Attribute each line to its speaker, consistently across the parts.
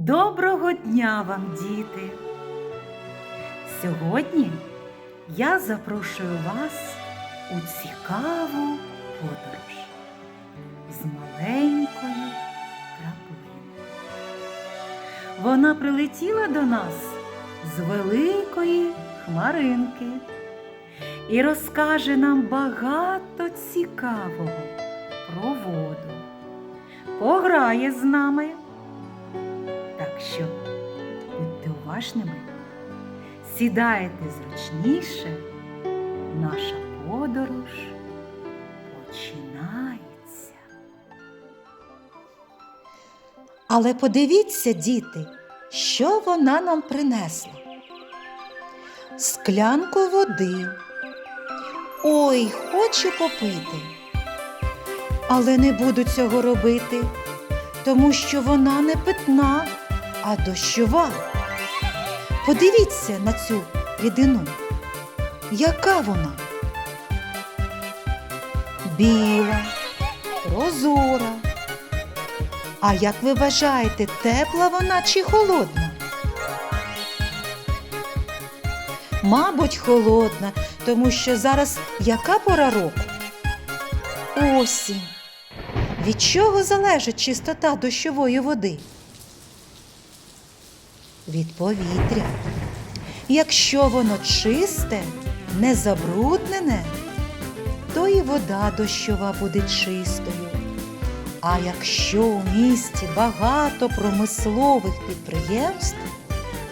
Speaker 1: Доброго дня вам, діти! Сьогодні я запрошую вас у цікаву подорож з маленькою краплиною. Вона прилетіла до нас з великої хмаринки і розкаже нам багато цікавого про воду. Пограє з нами. Що будьте уважними, сідайте зручніше, наша подорож починається.
Speaker 2: Але подивіться, діти, що вона нам принесла. Склянку води. Ой, хочу попити. Але не буду цього робити, тому що вона не питна, а дощова. Подивіться на цю рідину. Яка вона? Біла, прозора. А як ви вважаєте, тепла вона чи холодна? Мабуть, холодна, тому що зараз яка пора року? Осінь. Від чого залежить чистота дощової води? Від повітря. Якщо воно чисте, не забруднене, то і вода дощова буде чистою. А якщо у місті багато промислових підприємств,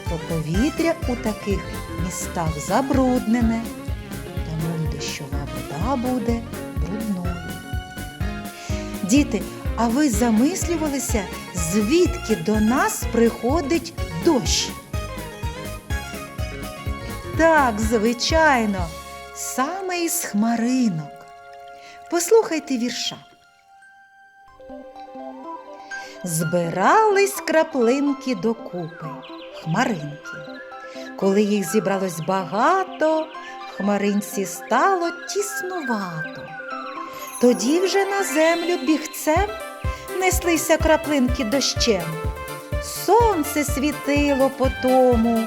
Speaker 2: то повітря у таких містах забруднене, тому дощова вода буде брудною. Діти, а ви замислювалися, звідки до нас приходить дощ? Так, звичайно, саме із хмаринок. Послухайте вірша. Збирались краплинки докупи, хмаринки. Коли їх зібралось багато, хмаринці стало тіснувато. Тоді вже на землю бігцем неслися краплинки дощем. Сонце світило по тому,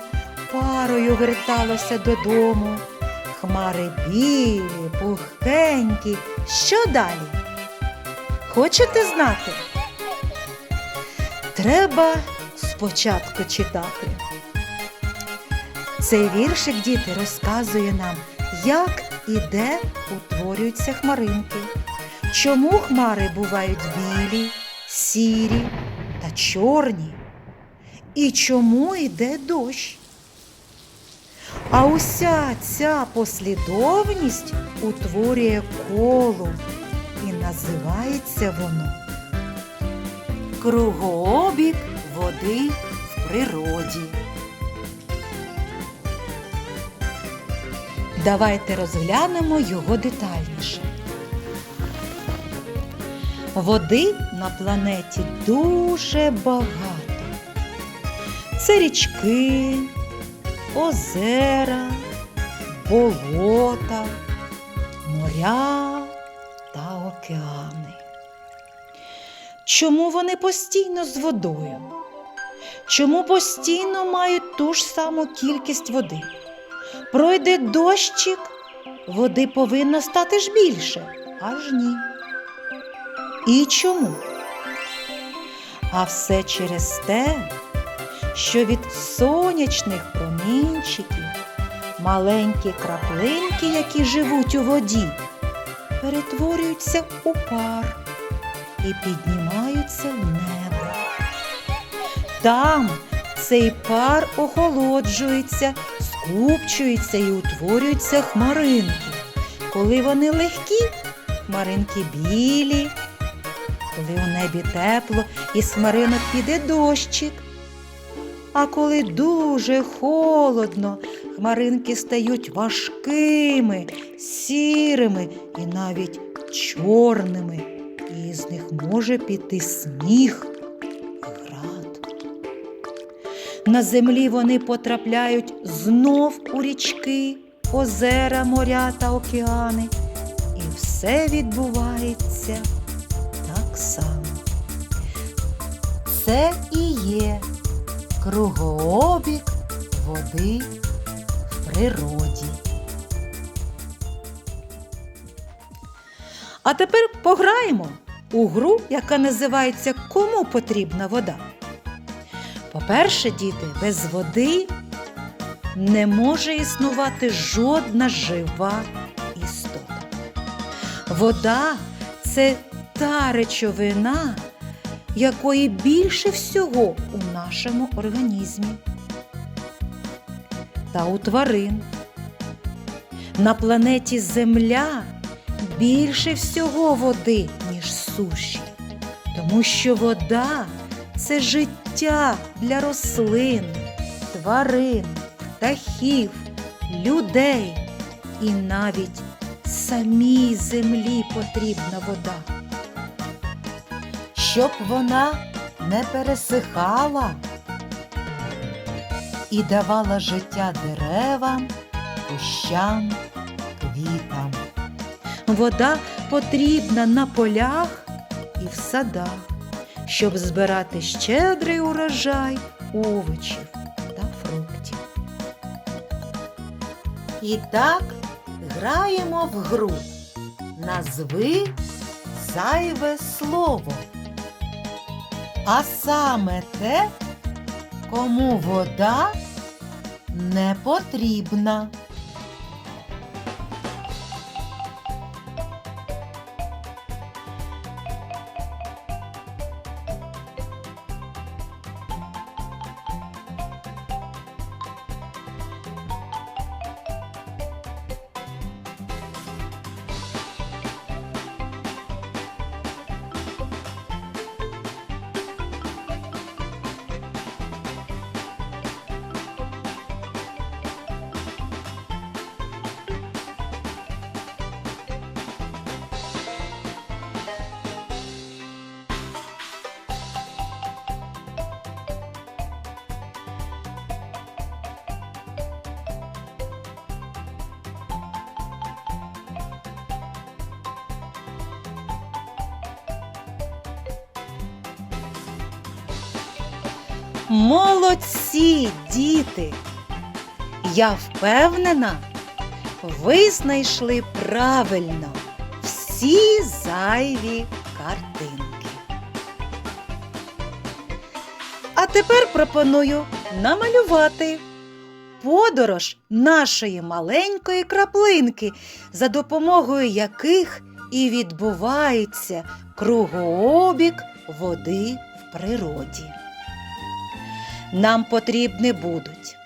Speaker 2: парою верталося додому. Хмари білі, пухкенькі. Що далі? Хочете знати? Треба спочатку читати. Цей віршик діти розказує нам, як і де утворюються хмаринки, чому хмари бувають білі, сірі та чорні, і чому йде дощ. А уся ця послідовність утворює коло і називається воно
Speaker 1: Кругообіг води в природі.
Speaker 2: Давайте розглянемо його детальніше. Води на планеті дуже багато. Це річки, озера, болота, моря та океани. Чому вони постійно з водою? Чому постійно мають ту ж саму кількість води? Пройде дощик, води повинно стати ж більше, аж ні. І чому? А все через те, що від сонячних промінчиків маленькі краплинки, які живуть у воді, перетворюються у пар і піднімаються в небо. Там цей пар охолоджується, скупчується і утворюються хмаринки. Коли вони легкі, хмаринки білі. Коли у небі тепло, із хмаринок піде дощик. А коли дуже холодно, хмаринки стають важкими, сірими і навіть чорними. І з них може піти сніг і град. На землі вони потрапляють знов у річки, озера, моря та океани. І все відбувається само. Це і є
Speaker 1: кругообіг води в природі.
Speaker 2: А тепер пограємо у гру, яка називається Кому потрібна вода. По-перше, діти, без води не може існувати жодна жива істота. Вода це та речовина, якої більше всього у нашому організмі та у тварин. На планеті Земля більше всього води, ніж суші, тому що вода це життя для рослин, тварин, птахів, людей і навіть самій землі потрібна вода.
Speaker 1: Щоб вона не пересихала і давала життя деревам, кущам, квітам.
Speaker 2: Вода потрібна на полях і в садах, щоб збирати щедрий урожай овочів та фруктів.
Speaker 1: І так граємо в гру. Назви зайве слово. А саме те, кому вода не потрібна.
Speaker 2: Молодці, діти! Я впевнена, ви знайшли правильно всі зайві картинки. А тепер пропоную намалювати подорож нашої маленької краплинки, за допомогою яких і відбувається кругообіг води в природі. Нам потрібні будуть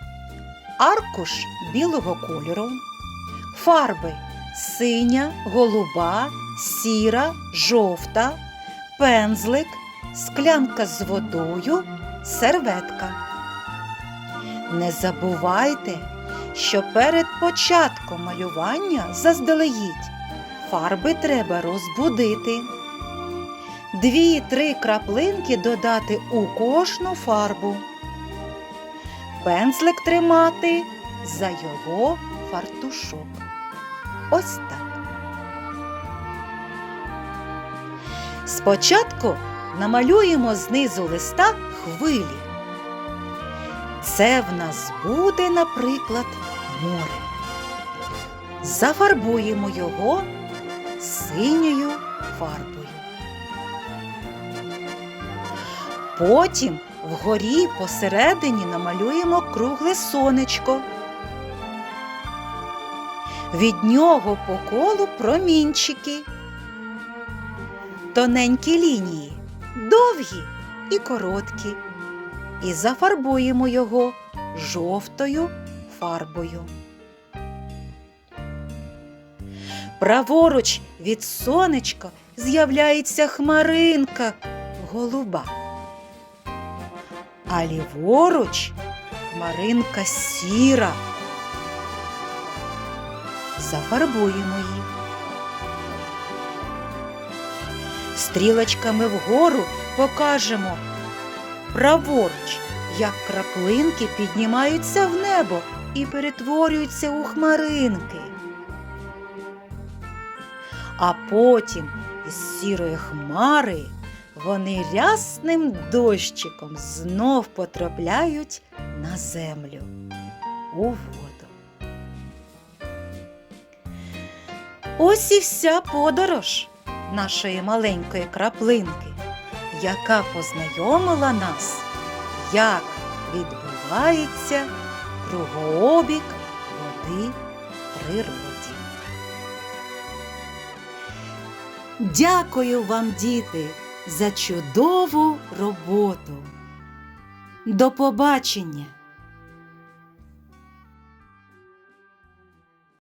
Speaker 2: аркуш білого кольору, фарби синя, голуба, сіра, жовта, пензлик, склянка з водою, серветка. Не забувайте, що перед початком малювання заздалегідь фарби треба розбудити. Дві-три краплинки додати у кожну фарбу пензлик тримати за його фартушок. Ось так. Спочатку намалюємо знизу листа хвилі. Це в нас буде, наприклад, море. Зафарбуємо його синьою фарбою. Потім Вгорі посередині намалюємо кругле сонечко. Від нього по колу промінчики, тоненькі лінії, довгі і короткі. І зафарбуємо його жовтою фарбою. Праворуч від сонечка з'являється хмаринка голуба а ліворуч хмаринка сіра. Зафарбуємо їх. Стрілочками вгору покажемо праворуч, як краплинки піднімаються в небо і перетворюються у хмаринки. А потім із сірої хмари вони рясним дощиком знов потрапляють на землю у воду. Ось і вся подорож нашої маленької краплинки, яка познайомила нас, як відбувається кругообіг води в природі. Дякую вам, діти, за чудову роботу. До побачення!